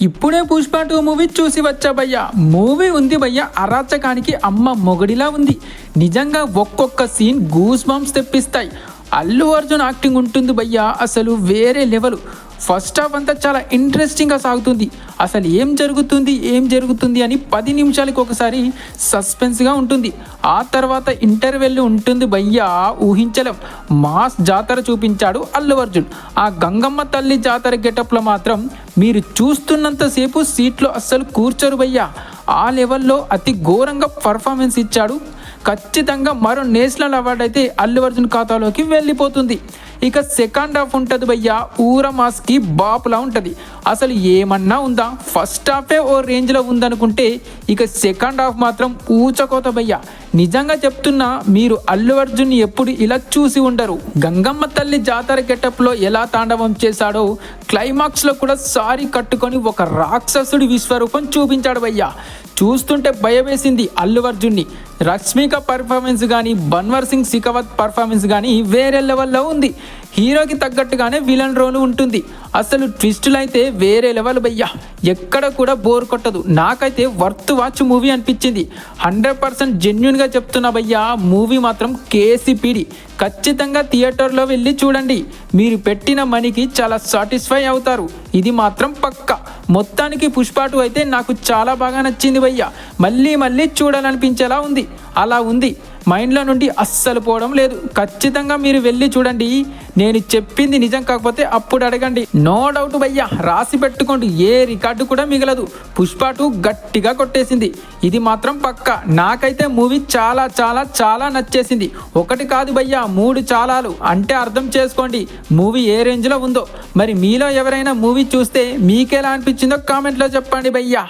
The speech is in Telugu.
ఇప్పుడే పుష్ప టూ మూవీ చూసి వచ్చా భయ్యా. మూవీ ఉంది భయ్యా అరాచకానికి అమ్మ మొగడిలా ఉంది. నిజంగా ఒక్కొక్క సీన్ గూస్ బాంబ్స్ తెప్పిస్తాయి. అల్లు అర్జున్ యాక్టింగ్ ఉంటుంది భయ్యా అసలు వేరే లెవెల్. ఫస్ట్ హాఫ్ అంతా చాలా ఇంట్రెస్టింగ్గా సాగుతుంది. అసలు ఏం జరుగుతుంది ఏం జరుగుతుంది అని పది నిమిషాలకు ఒకసారి సస్పెన్స్గా ఉంటుంది. ఆ తర్వాత ఇంటర్వెల్ ఉంటుంది భయ్యా ఊహించలేం. మాస్ జాతర చూపించాడు అల్లు అర్జున్. ఆ గంగమ్మ తల్లి జాతర గెటప్లో మాత్రం మీరు చూస్తున్నంతసేపు సీట్లో అస్సలు కూర్చోరు భయ్యా. ఆ లెవెల్లో అతి ఘోరంగా పర్ఫార్మెన్స్ ఇచ్చాడు. ఖచ్చితంగా మరో నేషనల్ అవార్డు అయితే అల్లు అర్జున్ ఖాతాలోకి వెళ్ళిపోతుంది. ఇక సెకండ్ హాఫ్ ఉంటుంది భయ్యా. ఊర మాస్కి బాపులా ఉంటుంది. అసలు ఏమన్నా ఉందా? ఫస్ట్ హాఫే ఓ రేంజ్లో ఉందనుకుంటే ఇక సెకండ్ హాఫ్ మాత్రం ఊచకోత భయ్యా. నిజంగా చెప్తున్నా మీరు అల్లు అర్జున్ ఎప్పుడు ఇలా చూసి ఉండరు. గంగమ్మ తల్లి జాతర గెటప్లో ఎలా తాండవం చేశాడో క్లైమాక్స్లో కూడా సారీ కట్టుకొని ఒక రాక్షసుడి విశ్వరూపం చూపించాడు భయ్యా. చూస్తుంటే భయమేసింది అల్లు అర్జున్ని. రష్మిక పర్ఫార్మెన్స్ కానీ బన్వర్ సింగ్ సికవత్ పర్ఫార్మెన్స్ కానీ వేరే లెవెల్లో ఉంది. హీరోకి తగ్గట్టుగానే విలన్ రోల్ ఉంటుంది. అసలు ట్విస్టులు అయితే వేరే లెవెల్ భయ్యా. ఎక్కడ కూడా బోర్ కొట్టదు. నాకైతే వర్త్ వాచ్ మూవీ అనిపించింది. హండ్రెడ్ పర్సెంట్ జెన్యున్గా చెప్తున్నా భయ్యా మూవీ మాత్రం కేసీపీడి ఖచ్చితంగా థియేటర్లో వెళ్ళి చూడండి. మీరు పెట్టిన మనీకి చాలా సాటిస్ఫై అవుతారు. ఇది మాత్రం పక్క. మొత్తానికి పుష్పాటు అయితే నాకు చాలా బాగా నచ్చింది భయ్యా. మళ్ళీ మళ్ళీ చూడాలనిపించేలా ఉంది. అలా ఉంది. మైండ్లో నుండి అస్సలు పోవడం లేదు. ఖచ్చితంగా మీరు వెళ్ళి చూడండి. నేను చెప్పింది నిజం కాకపోతే అప్పుడు అడగండి. నో డౌట్ భయ్యా రాసి పెట్టుకోండి. ఏ రికార్డు కూడా మిగలదు. పుష్ప టూ గట్టిగా కొట్టేసింది. ఇది మాత్రం పక్క. నాకైతే మూవీ చాలా చాలా చాలా నచ్చేసింది. ఒకటి కాదు భయ్యా మూడు చాలాలు. అంటే అర్థం చేసుకోండి మూవీ ఏ రేంజ్లో ఉందో. మరి మీలో ఎవరైనా మూవీ చూస్తే మీకెలా అనిపించిందో కామెంట్లో చెప్పండి భయ్యా.